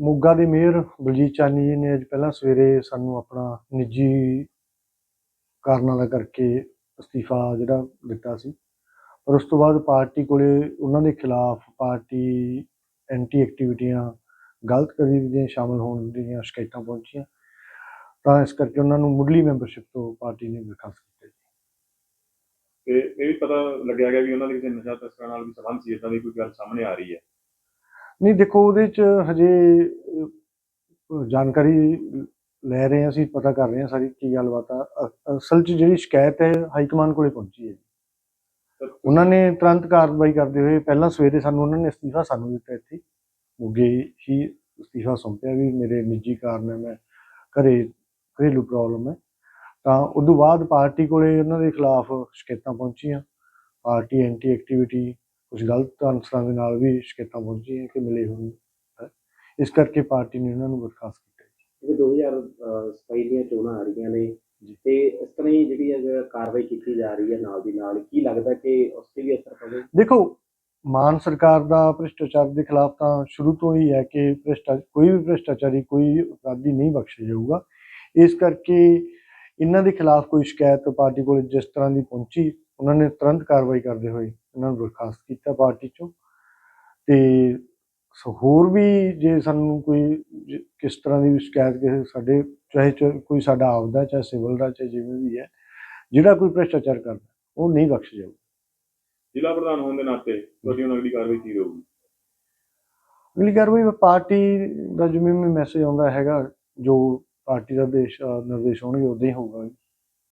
ਮੋਗਾ ਦੇ ਮੇਅਰ ਬਲਜੀਤ ਚਾਨੀ ਜੀ ਨੇ ਅੱਜ ਪਹਿਲਾਂ ਸਵੇਰੇ ਸਾਨੂੰ ਆਪਣਾ ਨਿੱਜੀ ਕਾਰਨਾਂ ਦਾ ਕਰਕੇ ਅਸਤੀਫਾ ਜਿਹੜਾ ਦਿੱਤਾ ਸੀ। ਪਰ ਉਸ ਤੋਂ ਬਾਅਦ ਪਾਰਟੀ ਕੋਲੇ ਉਹਨਾਂ ਦੇ ਖਿਲਾਫ ਪਾਰਟੀ ਐਂਟੀ ਐਕਟੀਵਿਟੀਆਂ ਗਲਤ ਗਤੀਵਿਧੀਆਂ ਸ਼ਾਮਲ ਹੋਣ ਦੀਆਂ ਸ਼ਿਕਾਇਤਾਂ ਪਹੁੰਚੀਆਂ। ਤਾਂ ਇਸ ਕਰਕੇ ਉਹਨਾਂ ਨੂੰ ਮੁੱਢਲੀ ਮੈਂਬਰਸ਼ਿਪ ਤੋਂ ਪਾਰਟੀ ਨੇ ਬਰਖਾਸਤ ਕੀਤਾ ਜੀ। ਤੇ ਇਹ ਵੀ ਪਤਾ ਲੱਗਿਆ ਗਿਆ ਵੀ ਉਹਨਾਂ ਦੇ ਕਿਸੇ ਨਸ਼ਾ ਤਸਕਰਾਂ ਨਾਲ ਵੀ ਸੰਬੰਧ ਸੀ ਇਦਾਂ ਦੀ ਕੋਈ ਗੱਲ ਸਾਹਮਣੇ ਆ ਰਹੀ ਹੈ। ਨਹੀਂ, ਦੇਖੋ, ਉਹਦੇ ਚ ਹਜੇ ਜਾਣਕਾਰੀ ਲੈ ਰਹੇ ਹਾਂ ਅਸੀਂ, ਪਤਾ ਕਰ ਰਹੇ ਹਾਂ ਸਾਰੀ ਕੀ ਗੱਲਬਾਤ ਆ। ਅ- ਅਸਲ ਚ ਜਿਹੜੀ ਸ਼ਿਕਾਇਤ ਹੈ, ਹਾਈ ਕਮਾਂਡ ਕੋਲੇ ਪਹੁੰਚੀ ਹੈ ਉਹਨਾਂ ਨੇ ਤੁਰੰਤ ਕਾਰਵਾਈ ਕਰਦੇ ਹੋਏ, ਪਹਿਲਾਂ ਸਵੇਰੇ ਸਾਨੂੰ, ਉਹਨਾਂ ਨੇ ਅਸਤੀਫਾ ਸਾਨੂੰ ਦਿੱਤਾ ਇੱਥੇ। ਮੋਗੇ ਹੀ ਅਸਤੀਫਾ ਸੌਂਪਿਆ ਵੀ ਮੇਰੇ ਨਿੱਜੀ ਕਾਰਨ ਹੈ, ਮੈਂ ਘਰੇ, ਘਰੇਲੂ ਪ੍ਰੋਬਲਮ ਹੈ। ਤਾਂ ਉਦੋਂ ਬਾਅਦ ਪਾਰਟੀ ਕੋਲੇ ਉਹਨਾਂ ਦੇ ਖਿਲਾਫ ਸ਼ਿਕਾਇਤਾਂ ਪਹੁੰਚੀਆਂ। ਪਾਰਟੀ ਐਂਟੀ ਐਕਟੀਵਿਟੀ ਕੁਝ ਗਲਤ ਅਨਸਰਾਂ ਦੇ ਨਾਲ ਵੀ ਸ਼ਿਕਾਇਤਾਂ ਪਹੁੰਚੀਆਂ ਕਿ ਮਿਲੇ ਹੋਏ ਇਸ ਕਰਕੇ ਪਾਰਟੀ ਨੇ ਉਹਨਾਂ ਨੂੰ ਬਰਖਾਸਤ ਕੀਤਾ ਜੀ। ਕਿਉਂਕਿ 2027 ਦੀਆਂ ਚੋਣਾਂ ਆ ਰਹੀਆਂ ਨੇ। ਤੇ ਇਸ ਤਰ੍ਹਾਂ ਹੀ ਜਿਹੜੀ ਅਗਰ ਕਾਰਵਾਈ ਕੀਤੀ ਜਾ ਰਹੀ ਹੈ ਨਾਲ ਦੀ ਨਾਲ ਕੀ ਲੱਗਦਾ ਕਿ ਉਸ ਤੇ ਵੀ ਅਸਰ ਪਵੇ ਦੇਖੋ ਮਾਨ ਸਰਕਾਰ ਦਾ ਭ੍ਰਿਸ਼ਟਾਚਾਰ ਦੇ ਖਿਲਾਫ ਤਾਂ ਸ਼ੁਰੂ ਤੋਂ ਹੀ ਹੈ ਕਿ ਕੋਈ ਵੀ ਭ੍ਰਿਸ਼ਟਾਚਾਰੀ ਕੋਈ ਅਪਰਾਧੀ ਨਹੀਂ ਬਖਸ਼ਿਆ ਜਾਊਗਾ ਇਸ ਕਰਕੇ ਇਹਨਾਂ ਦੇ ਖਿਲਾਫ ਕੋਈ ਸ਼ਿਕਾਇਤ ਪਾਰਟੀ ਕੋਲ ਜਿਸ ਤਰ੍ਹਾਂ ਦੀ ਪਹੁੰਚੀ ਉਹਨਾਂ ਨੇ ਤੁਰੰਤ ਕਾਰਵਾਈ ਕਰਦੇ ਹੋਏ ਇਹਨਾਂ ਨੂੰ ਬਰਖਾਸਤ ਕੀਤਾ ਪਾਰਟੀ ਚੋਂ। ਤੇ ਸੋ ਹੋਰ ਵੀ ਜੇ ਸਾਨੂੰ ਕੋਈ ਕਿਸ ਤਰ੍ਹਾਂ ਦੀ ਸ਼ਿਕਾਇਤ ਕਿਸੇ ਸਾਡੇ ਚਾਹੇ ਕੋਈ ਸਾਡਾ ਆਪਦਾ ਚਾਹੇ ਸਿਵਲ ਦਾ ਚਾਹੇ ਜਿਵੇਂ ਵੀ ਹੈ ਜਿਹੜਾ ਕੋਈ ਭ੍ਰਿਸ਼ਟਾਚਾਰ ਕਰਦਾ ਉਹ ਨਹੀਂ ਬਖਸ਼ਿਆ ਜਾਊਗਾ ਜ਼ਿਲ੍ਹਾ ਪ੍ਰਧਾਨ ਹੋਣ ਦੇ ਨਾਤੇ ਤੁਹਾਡੀ ਹੁਣ ਅਗਲੀ ਕਾਰਵਾਈ ਕੀ ਰਹੂਗੀ? ਅਗਲੀ ਕਾਰਵਾਈ ਪਾਰਟੀ ਦਾ ਜਿਵੇਂ ਮੈਸੇਜ ਆਉਂਦਾ ਹੈਗਾ ਜੋ ਪਾਰਟੀ ਦਾ ਦੇਸ਼ ਨਿਰਦੇਸ਼ ਹੋਣਗੇ ਉਦਾਂ ਹੀ ਹੋਊਗਾ।